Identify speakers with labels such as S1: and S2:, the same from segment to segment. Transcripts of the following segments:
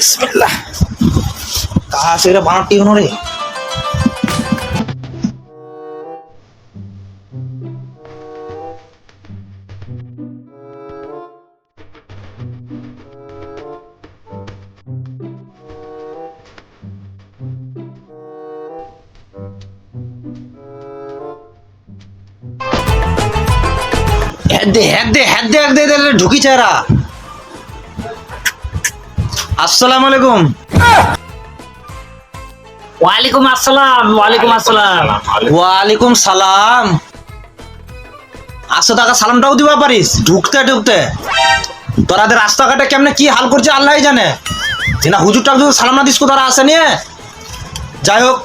S1: বিসমিল্লাহ। কাহা সেরে বানাটি রে। হেদ দে হেদ দে হেদ দে ঢুকি চারা আসসালামু আলাইকুম।
S2: ওয়ালাইকুম আসসালাম ওয়ালাইকুম আসসালাম।
S1: ওয়ালাইকুম সালাম। আসো টাকা সালামটাও দিবা পারিস? ঢুকতে ঢুকতে। তোরাদের রাস্তাঘাটে কেমনে কি হাল করছে আল্লাহ জানে। যে না হুজুর টাজুর সালাম না দিস তারা আসে নিয়ে যাই হোক।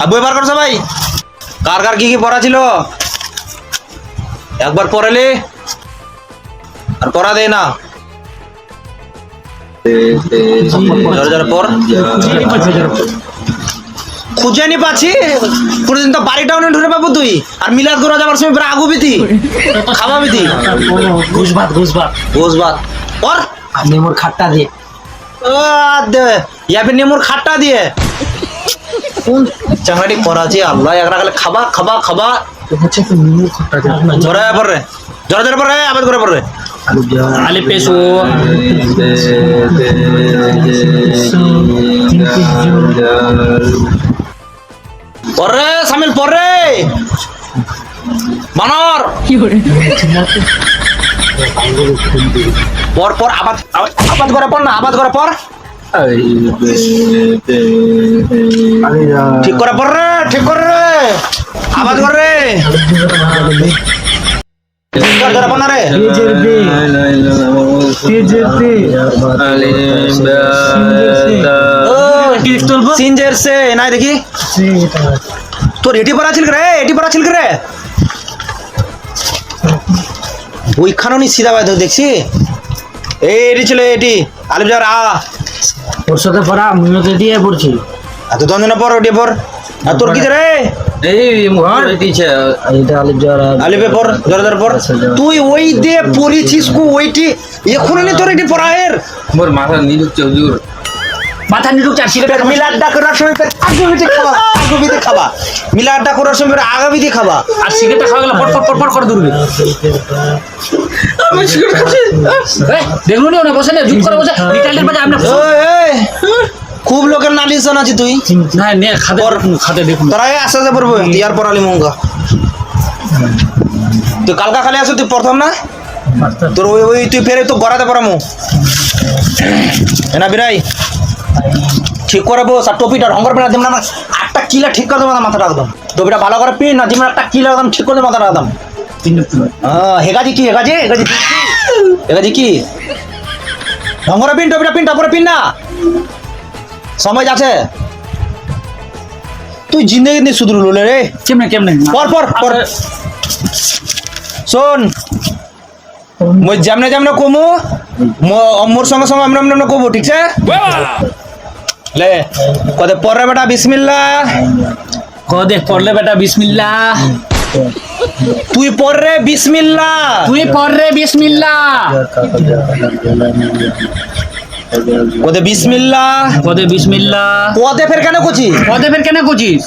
S1: আর বই বার করছে ভাই? কার কার কি কি পড়া ছিল? একবার পড়ালে? আর পড়া দেয় না। খুঁজে নি পাচ্ছি। কোনদিন তো বাড়িটা অনেক ঢুকে পাবো তুই। আর মিলাদ করা যাবার সময় প্রায় আগু বিতি খাওয়া বিতি
S2: ঘুষ ভাত। ঘুষ ভাত
S1: ঘোষ ভাত পর
S2: আপনি মোর খাট্টা দিয়ে।
S1: ও, দে। ইয়া ফির নেমুর খাট্টা দিয়ে। কোন চাংড়াটি করাছি আল্লাহ একরা খালে খাবা খাবা খাবা।
S2: হচ্ছে নিমুর খাট্টা দিয়ে।
S1: জোরে পর জোরে জোরে পর রে আবাদ করে পর
S2: আলি পেশো
S1: পর, সামিল, পর। বানর। পর পর আবাদ, আবাদ- করে পর না, আবাদ করে পর। ঠিক করে পর রে, ঠিক করে রে। আবাদ কর রে। সিনজের সে নাই দেখি তোর এটি পড়া ছিল রে এটি পড়া ছিল রে ওইখানে নি সিধা বাইদ দেখছি এই এটি ছিল এটি আলিফ যার আ
S2: ওর সাথে পড়া আমিও দিয়ে পড়ছি
S1: এত দন্দনা পর ওটি পর আর তোর কি রে?
S2: এটা আলিফ জরা
S1: আলিফে পর জোরে জোরে পর তুই ওই পড়েছিস কো ওইটি। নি তোর এটি
S3: মোর মাথা নিরুচ্ছে হুজুর
S2: মাথা
S1: মিলাদটা করার সময় ফের আগাবিতে খাবা আগাবিতে খাবা। মিলাদটা করার সময় আগাবিতে খাবা।
S2: আর খাওয়া গেলে পট পট পট পট করে দূরবে দেখুন না বসে না জুম করে বসে। রিটাইলের বাজে আমরা
S1: ওই, এই, খুব লোকের নালিশ জানাচ্ছি তুই?
S2: না নে খাতে খাতে দেখুন
S1: তোরা আস্তে আস্তে পড়ব ইয়ার পড়ালি মঙ্গা। তুই কালকা খালি আসো তুই প্রথম না? তোর ওই ওই তুই ফেরে তো গড়াতে পারামু। এনা বিরাই ঠিক করে বস আর টপিটা ঢঙ্গর পেনা দিম না আটটা কিলা ঠিক করে দেবো না মাথাটা একদম। টপিটা ভালো করে পিন না দিম একটা কিলা একদম ঠিক করে একদম। হ্যাঁ হেগাজি কি হেগাজি? হেগাজি? হেগাজি কি? ঢঙ্গরে পিন টপিটা পিন তারপরে পিন না। সময় যাচ্ছে। তুই জিন্দগি নিয়ে শুধু লুলে রে।
S2: কেমনে কেমনে?
S1: পর পর পর। শোন। মই যেমনে যেমনে কমু ম- মোর সঙ্গে সঙ্গে আমরা আমরা কমু ঠিক আছে? লে কদে পরে বেটা বিসমিল্লাহ।
S2: কদে পড়লে বেটা বিসমিল্লাহ।
S1: তুই পর রে বিসমিল্লাহ।
S2: তুই পড় রে
S1: কদে বিসমিল্লাহ।
S2: কদে বিসমিল্লাহ।
S1: কদে ফের কেন কছি
S2: কদে ফের কেন করছিস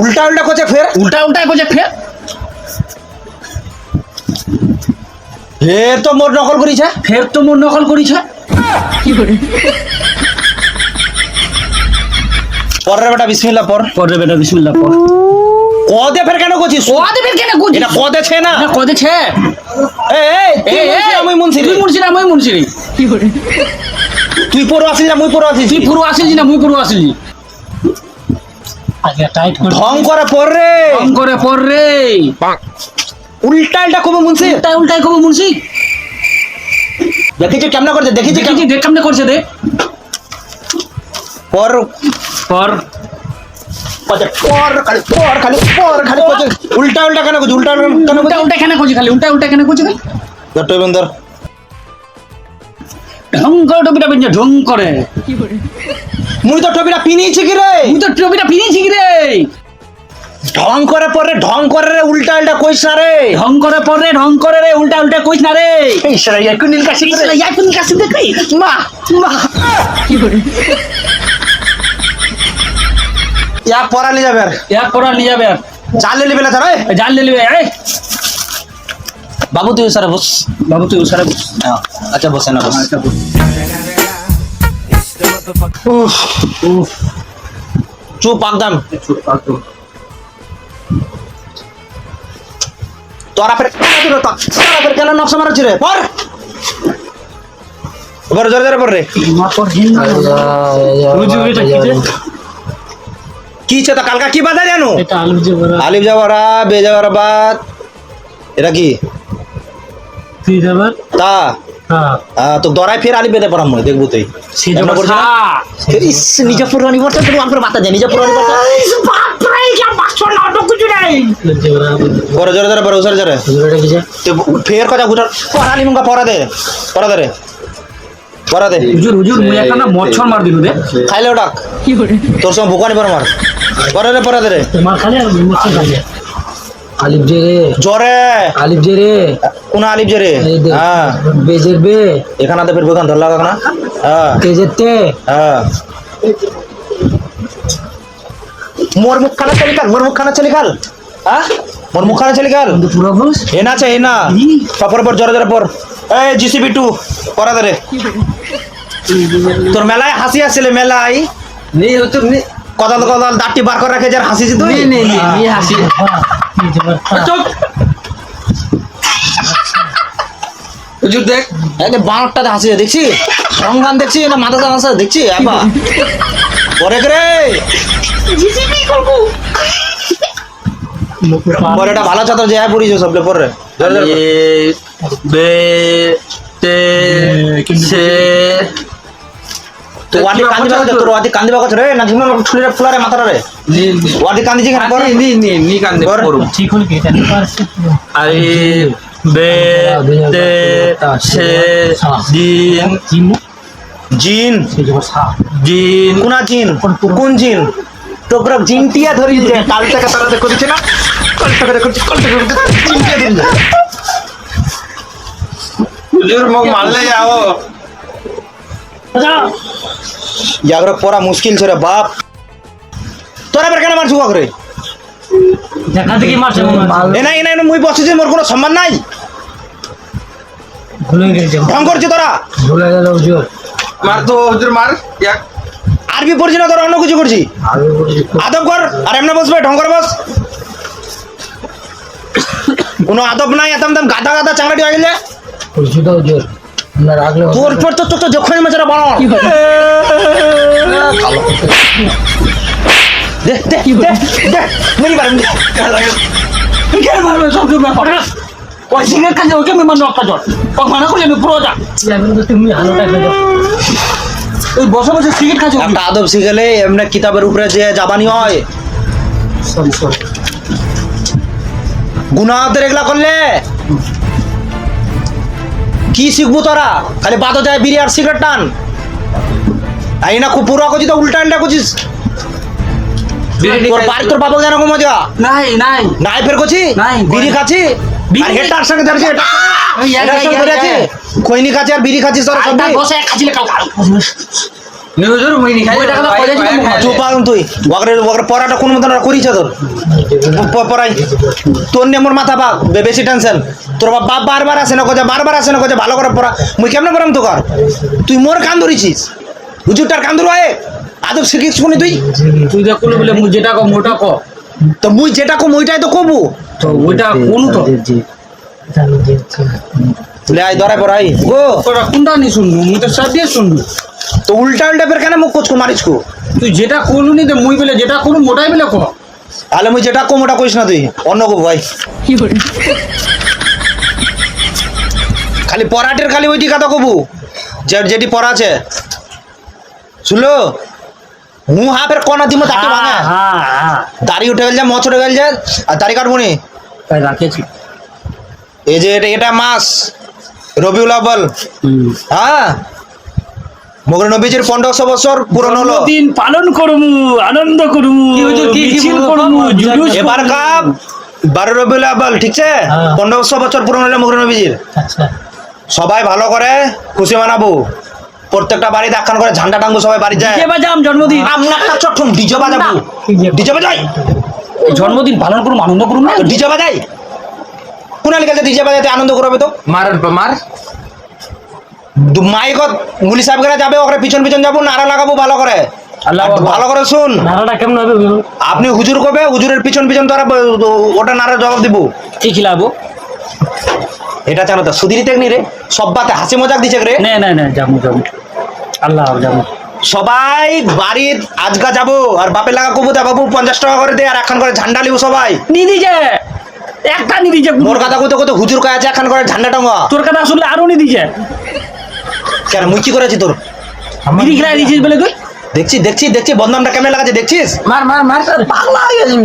S1: উল্টা উল্টা কছে ফের।
S2: উল্টা উল্টা করছে ফের।
S1: হে তো মোর নকল করিছে।
S2: ফের তো মোর নকল করিছে।
S1: পর রে বেটা বিসমিল্লাহ পর।
S2: পড় রে বেটা বিসমিল্লাহ পড়
S1: কদে ফের কেন কছিস
S2: কদে ফের কেন করছিস?
S1: এটা কদে ছে না।
S2: না কদে ছে।
S1: এই এই আমি মুনসি
S2: তুই মুনসি না মই মুনসি রে
S1: তুই পড়ো আসিস না মুই পড়ো আসিস।
S2: তুই পুরো আসিস না মুই পুরো আসিস। আগে টাইট করে
S1: ঢং করে পর রে।
S2: কম করে পড় রে।
S1: উল্টা উল্টা কবে মুনসি
S2: উল্টাই উল্টাই কব মুনসি
S1: দেখিছি কেমন করছে দেখিছি
S2: দেখি দেখ করছে দেখ।
S1: পর
S2: পর
S1: কছে পর খালি পর খালি পর খালি কছে উল্টা উল্টা কেন করছে উল্টা কেন
S2: উল্টা উল্টা কেন করছি খালি? উল্টা উল্টা কেন করছি খালি?
S1: দত্ত বন্দর।
S2: ঢং করে টপিটা বেঞ্জে ঢং করে।
S1: মুই তো টপিটা পিনিয়েছি কি রে
S2: তুই তো টপিটা পিনিয়েছি কি রে
S1: ঢং করে পরে ঢং করে রে উল্টা উল্টা কইস না রে।
S2: ঢং করে পড়ে ঢং করে রে উল্টা উল্টা কইস না রে।
S1: এই সারা ইয়াকুন নীল কাশি করে?
S2: ইয়াকুন কাছে দেখি?
S1: মা মা। এক পড়ালি যাবে আর।
S2: এক পড়া নিয়ে যাবে আর।
S1: চালে লিবে না তারা
S2: জান লিবে এই।
S1: বাবু তুই স্যার বস।
S2: বাবু তুই ওসারে বস।
S1: হ্যাঁ, আচ্ছা বসে না বস।
S2: আচ্ছা বস।
S1: উফ
S2: উফ।
S1: চুপ একদম তোরা ফের কেন দূরে তো তোরা ফের কেন নকশা মারছি রে? পর পর জোরে জোরে পর রে।
S2: কি রে?
S1: কি ছে তো কালকা কি বাধা জানো? আলিফ যাওয়ারা বে বাদ এটা কি? তা?
S2: হ্যাঁ
S1: তো দরাই ফের আলিফ বেদে পড়াম মই দেখব তুই। নিজে পুরানি বর্ষা আমার নিজে পুরানি বর্ষা জোরে জোরে। পরে উসারে জোরে ফের কথা পড়া দে পড়া দে রে পড়া দে।
S2: হুজুর হুজুর মুই একটা না মচ্ছর মার দিল রে
S1: খাইলে ডাক তোর সঙ্গে ভুকানি পর মার পরে রে পরে দে রে।
S2: মার খালি আর মচ্ছর খালি।
S4: আলিফ জে রে।
S1: জোরে।
S4: আলিফ জে রে।
S1: কোন আলিফ জে রে? হ্যাঁ।
S4: বেজের বে।
S1: এখানে তো ফের ভুকান ধর লাগা না। হ্যাঁ।
S4: তেজের তে।
S1: হ্যাঁ। মোর মুখ খানা চলি কাল মোর মুখ খানা চলি কাল। হ্যাঁ? মোর মুখ খানা চলি
S4: বুঝ
S1: এনা আছে এনা পর পর জোরে জোরে পর এই জিসিবি টু পরা দে রে তোর মেলায় হাসি আসছিলে মেলায়
S3: নি হুজুর নি
S1: কদাল কদাল দাঁতটি বার করে রাখে যার হাসিছি তুই
S3: নি নি নি হাসি চুপ হুজুর দেখ
S1: একে বানরটাতে হাসি দেখছি সংগান দেখছি না মাথা হাসা দেখছি আবা পরে রে পরে এটা ভালো ছাত্র যে পড়িছ সবলে পরে জোরে জোরে পড়।
S3: আলিফ বে তে সে
S1: তো ওয়াদি কান্দিবা কথা তোর ওয়াদি কান্দিবা কথা রে? না জীবন ছুলিরে ফুলারে মাথাটা রে। ওয়াদি কান্দিছি কেন পর
S3: নি নি নি কান্দে
S1: পর।
S2: ঠিক হল কি? জানি পারছে
S3: আলিফ বে তে সে দিন
S1: জিন।
S3: জিন?
S1: কোনা জিন? কোন জিন? তো জিনটিয়া ধরি কাল থেকে তারা দিচ্ছে না? দিন
S3: হুজুর মোক মারলে যাও
S1: জাগরে পড়া মুশকিল ছে রে বাপ। তোরা বের কেন মারছু করে
S2: দেখা দেখি মারছে
S1: এ নাই এ নাই মুই বসেছি মোর কোনো সম্মান নাই। ঢং করছি তোরা।
S4: ভুলে গেল হুজুর।
S3: মার তো হুজুর মার।
S1: আরবি পড়ছি না তোরা অন্য কিছু করছি। আদব কর আর এমনি বসবে ঢং করে বস। কোনো আদব নাই দাম গাদা গাদা চাংড়াটি হয়ে গেলে
S4: রাখলে
S1: তোর। পর তো তো যখন মাছেরা বড়। দে দে দে দে মেরি বারম দে
S2: কেন মারবে সব তুমি পড়ে ওই সিঙ্গের কাছে ওকে মানো ও মানা করলে আমি পুরো যা।
S4: তুমি হালোটা খেয়ে
S2: ওই বসে বসে সিগারেট খাচ্ছে
S1: একটা আদব শিখেলে এমনি কিতাবের উপরে যে জাবানি হয়।
S4: সরি সরি
S1: গুনাহদের এগুলা করলে? কি শিখব তোরা? খালি বাদো যায় বিড়ি আর সিগারেট টান। আই না খুব পুরো করছি তো উল্টা উল্টা করছিস? তোর বাড়ি তোর বাবা কেন মজা
S2: নাই নাই।
S1: নাই ফের করছি?
S2: নাই,
S1: বিড়ি খাচ্ছি? আর হেটার সঙ্গে ধরেছি খৈনি খাচ্ছি আর বিড়ি খাচ্ছিস তোরা
S2: বসে খাচ্ছিলে কাউ কাউ
S3: নি মুই খাই
S2: ওই টাকাটা পয়সা দিতে মুখ
S1: চুপ আগুন তুই। ওগরে ওগরে পড়াটা কোন মতন করিস তোর? পড়াই তোর নিয়ে মোর মাথা পাক বে- বেশি টেনশন তোর বাপ বাপ বারবার আসে না কোজা বারবার আসে না কোজা ভালো করে পড়া। মুই কেমনে পড়াম তো কর? তুই মোর কান ধরিছিস? হুজুরটার কান ধরু আয়ে। আদব শিখিস শুনি তুই?
S2: তুই কোলে বলে মুই যেটা কো মোটা কো।
S1: তো মুই যেটা কম ওইটাই তো কবু।
S2: তো ওইটা কোন তো?
S4: জি জানো জি
S1: লে আই ধরাই পড়াই
S2: তোরা কোনটা নি শুনব? মুই তো সব দিয়ে শুনব।
S1: তো উল্টা উল্টা বের কেন মুখ মারিস মারিসকু
S2: তুই যেটা করলু নি মুই বলে যেটা করু মোটাই বলে কো।
S1: তাহলে মুই যেটা কম ওটা কইস না তুই অন্য কবু ভাই। কি করি খালি পরাটের খালি ওইটি কথা কবু যেটি পড়া আছে। শুনলো? মু হাফের কনা দিমো দাঁড়ি ভাঙা
S2: হ্যাঁ হ্যাঁ।
S1: দাড়ি উঠে গেল যা মচ উঠে গেল যা আর দাড়ি কাটবো নি?
S2: তাই রাখেছি
S1: এই যে এটা এটা মাস রবিউল আব্বাল হ্যাঁ? মগর নবীজির পনেরোশো বছর পূরণ হলো।
S2: দিন পালন করমু আনন্দ করমু মিছিল করমু
S1: এবার কাপ। বারো রবিউল আব্বাল ঠিক আছে?
S4: হ্যাঁ।
S1: পনেরোশো বছর পূরণ হলো মগর নবীজির।
S4: আচ্ছা।
S1: সবাই ভালো করে খুশি মানাবো। প্রত্যেকটা বাড়িতে একখান করে ঝান্ডা টাঙ্গু সবাই বাড়ি যায়।
S2: কে বাজাম জন্মদিন।
S1: আমরা একটা চট্টম ডিজে বাজাবো। ডিজে বাজাই?
S2: জন্মদিন পালন করুম আনন্দ করুম না?
S1: ডিজে বাজাই? কোনালি কাছে ডিজে বাজাতে আনন্দ করবে তো?
S3: মার মার
S1: মাইকত মুলি সাহেব করে যাবে ওখানে পিছন পিছন যাব নারা লাগাবো ভালো করে।
S2: আল্লাহ
S1: ভালো করে শুন।
S4: নাড়াটা কেমন হবে
S1: আপনি হুজুর কবে? হুজুরের পিছন পিছন তোরা ব- ওটা নারা জবাব দিব।
S2: কি খিলাবো?
S1: এটা জানো তো সুধীর তেকনি রে। সব বাতে হাসি মজাক দিছে রে।
S2: না না না যাব যাব আল্লাহ যাব
S1: সবাই বাড়ির আজকা যাব আর বাপের লাগা কবু দা বাবু পঞ্চাশ টাকা করে দে আর এখন করে ঝান্ডা লিবো সবাই।
S2: নিদি যে একটা নিদি যে
S1: মোর কথা কত হুজুর কয়ে আছে একখান করে ঝান্ডা টঙ্গা।
S2: তোর কথা শুনলে আরও নিদি যে।
S1: কেন মুই কি করেছি তোর
S2: বিড়ি খিলাই দিছিস বলে তুই?
S1: দেখছি দেখছি দেখছি বদনামটা কেমন লাগাচ্ছে দেখছিস?
S3: মার মার মার তোর পাগলা হয়ে গেছিস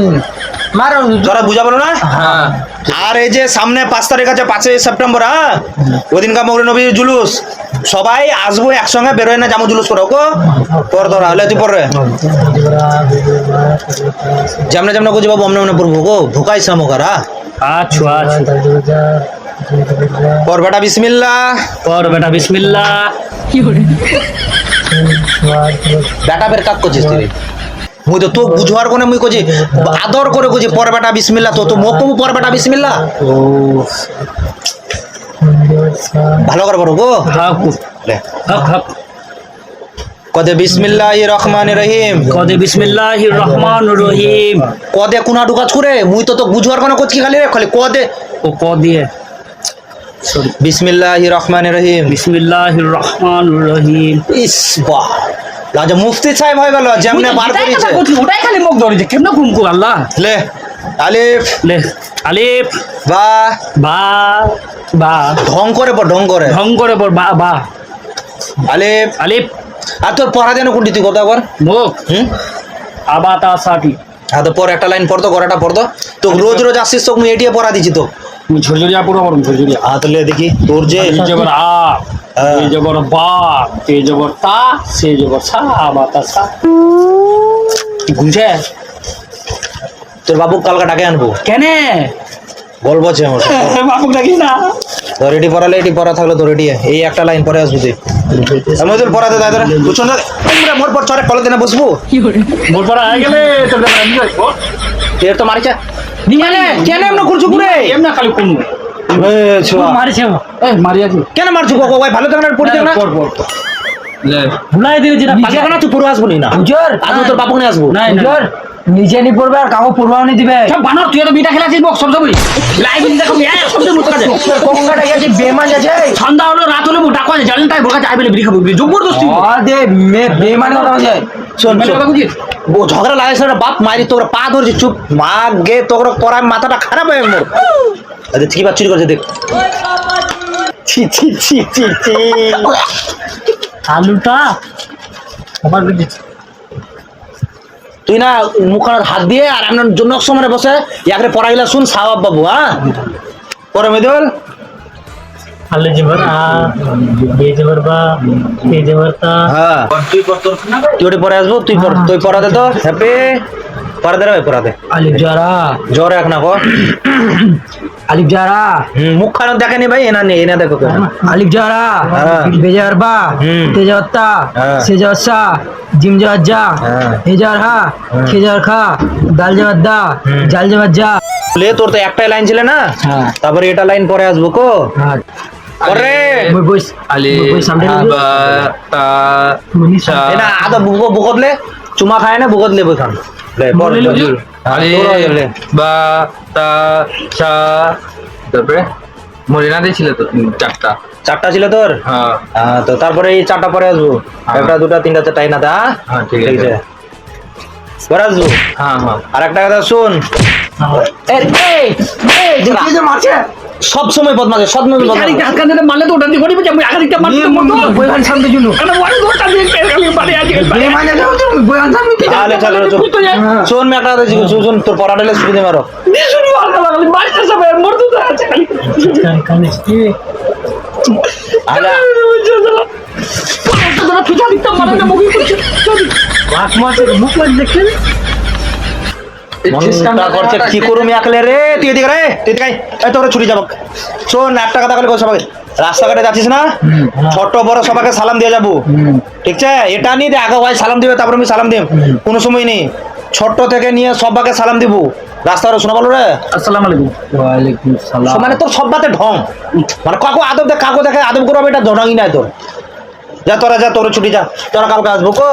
S3: মার
S1: তোরা বুঝাবো না?
S3: হ্যাঁ।
S1: আর এই যে সামনে পাঁচ তারিখ আছে পাঁচই সেপ্টেম্বর হ্যাঁ? ওদিনকার মৌরি নবী জুলুস। সবাই আসব একসঙ্গে বেরোয় না জামু জুলুস করো গো পর তোরা হলে তুই পরে যেমনে যেমনে গুজি বাবু অমনে অমনে পড়ব গো ভুকাই সামোকারা
S2: আচ্ছা আচ্ছা।
S1: পর বেটা বিসমিল্লা
S2: কর বেটা বিসমিল্লাহ।
S1: বেটা বের কাক করছিস তুই মুই তো তো বুঝবার কোনে মুই কজি আদর করে কজি পর বেটা বিসমিল্লা তো তো মোক পর বেটা বিসমিল্লা
S2: ও
S1: ভালো করে পড়ো গো।
S2: হক। হক
S1: কদে বিসমিল্লাহ রহমান রহিম।
S2: কদে বিসমিল্লাহির রহমানির রহিম।
S1: কদে কুনা ঢুকাছ করে? মুই তো তো বুঝবার কোনে কচকি খালি রে? খালি কদে।
S2: ও ক সরি
S1: বিসমিল্লাহ রহমান রহিম
S2: বিসমিল্লাহির রহমানির রহিম
S1: ইস বাহ লাজে মুফতি সাহেব হয়ে গেল যেমনে বার করেছে।
S2: ওটাই খালি মুখ ধরেছে কেমনে কুমকু আল্লাহ।
S1: লে আলিফ।
S2: লে আলিফ।
S1: বা।
S2: বা বা।
S1: ঢং করে পর ঢং করে।
S2: ঢং করে পর বা বা।
S1: আলিফ।
S2: আলিফ।
S1: আর তোর পড়া যেন কোনটি তুই কথা একবার
S2: মুখ।
S1: হুম?
S2: আবাতা সাটি
S1: হ্যাঁ তো পর একটা লাইন পড়তো করাটা পড়তো তো। রোজ রোজ আসছিস তো মুই এটিয়ে পড়া দিছি তো।
S2: ঝরঝরিয়া পুরো বড় ঝরঝরিয়া।
S1: হ্যাঁ তো লে দেখি তোর যে
S2: এই জবর আ
S1: হ্যাঁ।
S2: এই জবর বা এই জবর তা সে জবর সা আবাতা সা। বুঝে?
S1: তোর বাবু কালকা ডাকে আনব।
S2: কেনে?
S1: বলব যে আমার
S2: বাপুক ডাকি না।
S1: তোর এটি পড়ালে এটি পড়া থাকল তোর এটি এই একটা লাইন পরে আসব তুই। আমি তোর পড়াতে দাদা। বুঝছ না? মোর পর চরে কলে দিনে বসবো?
S2: মোর পড়া হয়ে গেলে তোর
S1: তো মারিছে। কেন কেন এমন করছ পুরে?
S2: এমনা খালি কোন
S4: মারিছে
S2: এ মারিয়া
S1: কেন মারছো গো ভাই ভালো থাকার পড়ে না?
S2: পর পর
S4: ভুলাই দিলে যেটা
S1: পাগলা। কেন তুই পুরো আসব না।
S4: হুজুর।
S1: আজ তোর বাবুকে নিয়ে আসব।
S2: না
S4: হুজুর। নিজে নি পড়বে আর কাউকে পড়বাও নি দিবে।
S2: সব বানর তুই তো বিটা খেলাছিস বক সব সবই লাইভ দেখো এ সব সব মুস্কা যায়
S4: কোনটা গেছে বেমান যাচ্ছে
S2: সন্ধ্যা হলো রাত হলো ডাকা যায় জানেন তাই বোকা যাই বলে বিড়ি খাব। জবরদস্তি।
S4: দে মে বেমান কথা বলছে।
S1: শোন ও ঝগড়া লাগাইছে বাপ মারি তোর পা ধরছি চুপ। মা গে তোর পড়ায় মাথাটা খারাপ হয়ে মোর। কি বাত চুরি করছে দেখ। ছি ছি ছি ছি ছি।
S4: আলুটা আমার
S1: তুই না মুখানোর হাত দিয়ে আর আপনার জন্য সময় বসে ইয়াকে পড়াইলা শুন সাহাব বাবু হ্যাঁ? পরে মেদুল।
S4: আলু জবর আ বে জবর বা তে জবর তা।
S1: হ্যাঁ।
S3: তুই কত
S1: তুই পরে আসব তুই পড় তুই পড়াতে তো হ্যাপি। পড়াতে রে পড়াতে
S4: আলিফ জারা
S1: এক না কো
S4: আলিফ জারা
S1: মুখ দেখেনি ভাই এনা নেই এনা দেখো কেন
S4: আলিফ জারা
S1: হ্যাঁ।
S4: বে
S1: হ্যাঁ।
S4: যা
S1: হ্যাঁ।
S4: হে। জবর হা খে। দাল দা জাল জবর যা
S1: লে তোর তো একটাই লাইন ছিল না?
S4: হ্যাঁ।
S1: তারপরে এটা লাইন পরে আসব কো? পরে
S4: মই বইস
S3: আলি
S4: মই বইস সামনে
S3: আবা তা
S4: মনি
S3: সা
S1: এ না আদা বুকো বুকতলে চুমা খায় না বুকতলে বইখান লে পর
S2: বলে হুজুর।
S3: আলি
S1: তোর হয়ে গেলে।
S3: বা তা সা তারপরে মরিনা দিয়েছিল তো চারটা
S1: চারটা ছিল তোর
S3: হ্যাঁ
S1: তো তারপরে এই চারটা পরে আসব। একটা দুটা তিনটা চারটা না দা
S3: হ্যাঁ, ঠিক আছে।
S1: পরে আসব
S3: হ্যাঁ হ্যাঁ
S1: আর একটা কথা শুন এই, এই, এই,
S2: যে মারছে
S1: সব সময় বদমাশ সব সময় বদমাশ।
S2: হাত কান্দে মারলে তো ওটা বসে আমি আগারিটা মারতে মতো
S4: বইখান সামনে জুনু
S2: কারণ ওয়ারে দৌড়টা দিয়ে খালি পারে আছে
S4: বেমান যাচ্ছে বইখান সামনে
S1: তাহলে চলো চলো শোন আমি একটা জিজ্ঞেস শুন তোর পড়াটা সুবিধে মারো।
S2: নি দিশুনি মারতে লাগলি মারতে সব মরতে তো আছে খালি।
S4: কানে কি
S1: আলা।
S2: তোরা পিঠা দিতাম মানে না মুখে করছে
S4: মুখ
S1: মনটা করছে কি করুম একলে রে? তুই এদিকে রে তুই এদিকে এই তোরা ছুটি যাব। শোন একটা কথা বলে সবাই রাস্তাঘাটে যাচ্ছিস না? ছোট বড় সবাইকে সালাম দিয়ে যাব। ঠিক আছে? এটা নিয়ে আগে ভাই সালাম দিবে তারপরে আমি সালাম দিম। কোনো সময় নেই। ছোট্ট থেকে নিয়ে সবাইকে সালাম দিব। রাস্তাঘাটে শোনা বলো রে।
S2: আসসালামু আলাইকুম।
S3: ওয়ালাইকুম সালাম।
S1: মানে তোর সব বাতে ঢং। মানে কাকু আদব দেখ কাকু দেখে আদব করবে এটা ঢঙই নাই তোর। যা তোরা যা তোর ছুটি যা। তোরা কালকে আসব কো?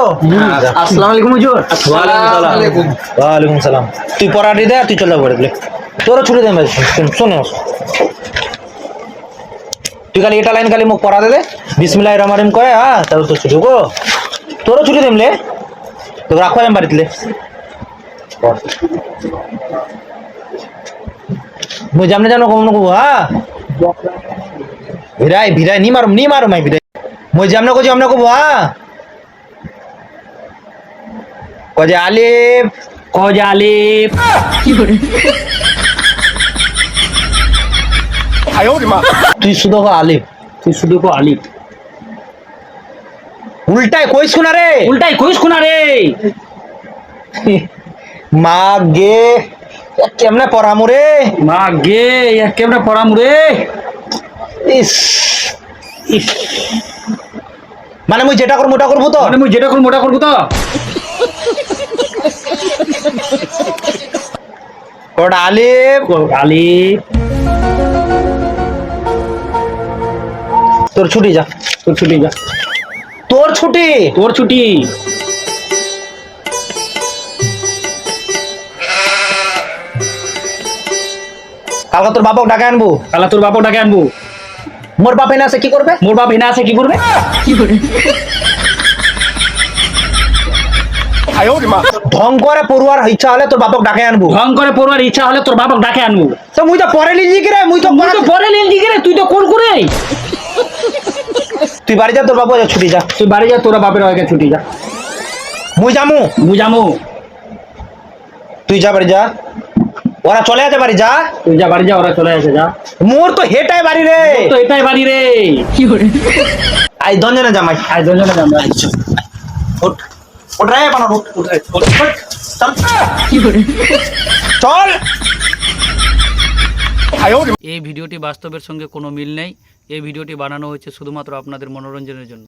S2: আসসালামু আলাইকুম হুজুর।
S1: ওয়ালাইকুম ওয়ালাইকুম সালাম। তুই পড়াটি দে তুই চলে যাব রে তোরও ছুটি দে ভাই শোন শোন তুই খালি এটা লাইন খালি মুখ পড়া দে দে। বিসমিল্লাহ রহমান রহিম কয়ে হ্যাঁ তারপর তোর ছুটি গো তোরও ছুটি দেমলে তোকে রাখো আমি বাড়িতে মুই জামনে জানো কম নকবো হ্যাঁ? ভিড়াই ভিড়াই নি মারুম নি মারুম আই ভিড়াই। মুই জামনে কো জামনে কবো হ্যাঁ কজে আলিফ
S2: কজালিপ
S1: তুই শুধু আলিফ
S2: তুই শুধু কো আলিপ
S1: উল্টাই কইস কোনা রে।
S2: উল্টাই কইস কোনা রে।
S1: মা গে কেমনে পড়ামু রে?
S2: মা গে কেমনে পড়াম রে?
S1: ইস ইস। মানে মুই যেটা করব ওটা করব তো?
S2: মানে মুই যেটা করব মোটা করব তো?
S1: ওটা আলিফ।
S2: আলিপ
S1: তোর ছুটি যা।
S2: তোর ছুটি যা।
S1: তোর ছুটি?
S2: তোর ছুটি।
S1: কালকে তোর বাপক ডাকে আনব।
S2: কালা তোর বাপও ডাকে আনব।
S1: মোর বাপ এনে আছে কি করবে?
S2: মোর বাপ হেনা আছে কি করবে
S1: ঢং করে পড়ুয়ার ইচ্ছা হলে তোর বাপক ডাকে আনব।
S2: ঢং করে পড়বার ইচ্ছা হলে তোর বাপক ডাকে আনব।
S1: তো মুই তো পরে লিজি কি রে মুই তো
S2: তুই তো পরে লিল দিকে রে তুই তো কোন করে?
S1: তুই বাড়ি যা তোর বাপু যা ছুটি যা।
S2: তুই বাড়ি যা তোরা বাপের হয়ে ছুটি যা।
S1: মুই যামু।
S2: বুঝামু
S1: তুই যা বাড়ি যা। ওরা চলে আছে বাড়ি যা।
S2: তুই যা বাড়ি যা ওরা চলে আসে যা।
S1: মোর তো হেটাই বাড়ি রে।
S2: তো এটাই বাড়ি রে। কি করে?
S1: আই দঞ্জনে জামাই আই
S2: আজ দুজনে আমরা
S1: উঠ। উঠ রে বানর উঠ উঠ রে, উঠ, উঠ, চল। চল।
S5: এই ভিডিওটি বাস্তবের সঙ্গে কোনো মিল নেই। এই ভিডিওটি বানানো হয়েছে শুধুমাত্র আপনাদের মনোরঞ্জনের জন্য।